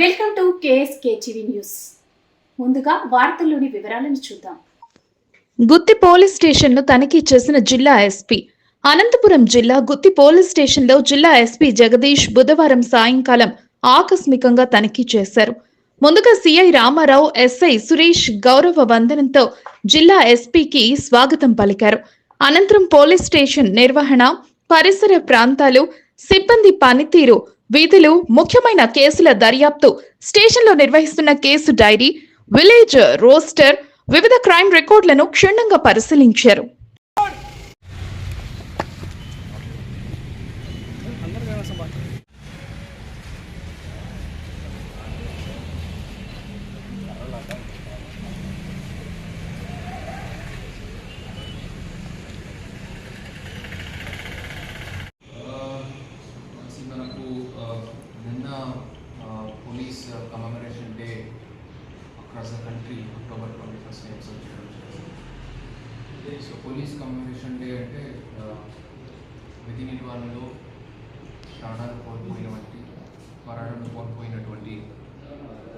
Welcome to KSK TV news. ముందుగా వార్తల్లోని వివరాలను చూద్దాం. గుత్తి పోలీస్ స్టేషన్ను తనిఖీ చేసిన జిల్లా ఎస్పీ. అనంతపురం జిల్లా గుత్తి పోలీస్ స్టేషన్లో జిల్లా ఎస్పీ జగదీష్ బుధవారం సాయంకాలం ఆకస్మికంగా తనిఖీ చేశారు. ముందుగా సిఐ రామారావు ఎస్ఐ సురేష్ గౌరవ వందనంతో జిల్లా ఎస్పీకి స్వాగతం పలికారు. అనంతరం పోలీస్ స్టేషన్ నిర్వహణ పరిసర ప్రాంతాలు సిబ్బంది పనితీరు వీధులు ముఖ్యమైన కేసుల దర్యాప్తు స్టేషన్లో నిర్వహిస్తున్న కేసు డైరీ విలేజ్ రోస్టర్ వివిధ క్రైమ్ రికార్డులను క్షుణ్ణంగా పరిశీలించారు. Police commemoration day across the country October twenty first observe చేయడం జరిగింది సో పోలీస్ కమమరేషన్ డే అంటే విధి నిర్వహణలో ప్రాణాలు కోల్పోయినటువంటి ప్రాణాలను కోల్పోయినటువంటి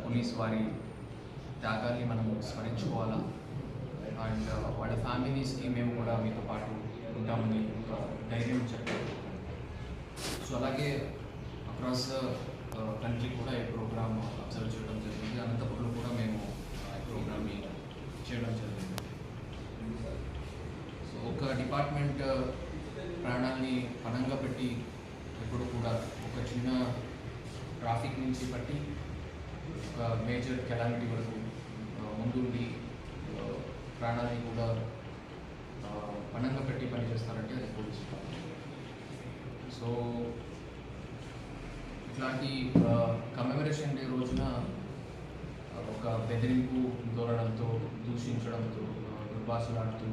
పోలీస్ వారి త్యాగాన్ని మనం స్మరించుకోవాలా? అండ్ వాళ్ళ ఫ్యామిలీస్కి మేము కూడా మీతో పాటు ఉంటామని ఒక ధైర్యం చెప్పారు. సో అలాగే అక్రాస్ కంట్రీ కూడా ఈ ప్రోగ్రామ్ అబ్జర్వ్ చేయడం జరిగింది. అనంతపురంలో కూడా మేము ఈ ప్రోగ్రామ్ని చేయడం జరిగింది. సో ఒక డిపార్ట్మెంట్ ప్రాణాన్ని పణంగా పెట్టి ఎప్పుడు కూడా ఒక చిన్న ట్రాఫిక్ నుంచి బట్టి ఒక మేజర్ కెలామిటీ వరకు ముందుండి ప్రాణాన్ని కూడా పణంగా పెట్టి పనిచేస్తారంటే అది పోలీస్ సో ఇట్లాంటి కమెమరేషన్ డే రోజున ఒక బెదిరింపు ధోరణంతో దూషించడంతో దుర్భాషలాడుతూ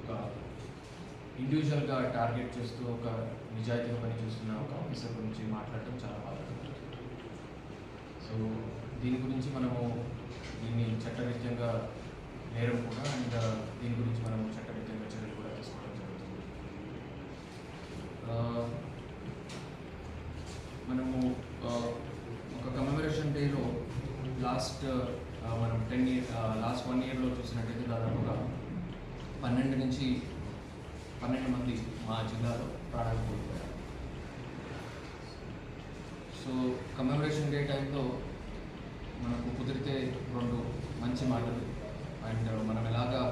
ఒక ఇండివిజువల్గా టార్గెట్ చేస్తూ ఒక నిజాయితీగా పనిచేస్తున్న ఒక ఆఫీసర్ గురించి మాట్లాడటం చాలా బాధాకరం సో దీని గురించి మనము దీన్ని చట్టరీత్యంగా నేరం కూడా అండ్ దీని గురించి మనము చట్ట చర్యలు కూడా తీసుకోవడం జరుగుతుంది ఆ, మనము ఆ, ఒక కమెమరేషన్ డేలో లాస్ట్ uh, మనం టెన్ ఇయర్ లాస్ట్ వన్ ఇయర్లో చూసినట్టయితే దాదాపుగా పన్నెండు నుంచి పన్నెండు మంది మా జిల్లాలో ప్రాణాలు కోల్పోయారు. సో కమెమరేషన్ డే టైంలో మనకు కుదిరితే రెండు మంచి మాటలు అండ్ మనం ఎలాగా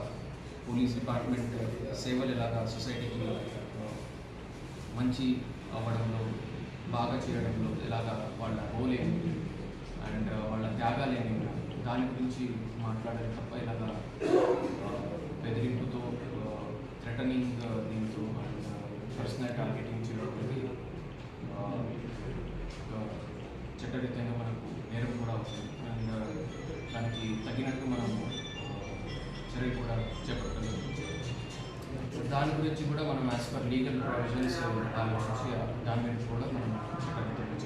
పోలీస్ డిపార్ట్మెంట్ సేవలు ఎలాగా సొసైటీకి uh, మంచి అవ్వడంలో బాగా చేయడంలో ఎలాగా వాళ్ళ రోల్ ఏంటి? అండ్ వాళ్ళ త్యాగాలు ఏమి దాని గురించి మాట్లాడాలి తప్ప ఇలాగా బెదిరింపుతో థ్రెటనింగ్ దీంతో అండ్ పర్సనల్ టార్గెటింగ్ చేయడం అనేది చట్టరీత్యంగా మనకు నేరం కూడా అవుతుంది. అండ్ దానికి తగినట్టు మనం చర్య కూడా చేపట్టడం దాని గురించి కూడా మనం యాజ్ పర్ లీగల్ ప్రొవిజన్స్ దాని గురించి దాని గురించి కూడా మనం చట్టరీత్యంగా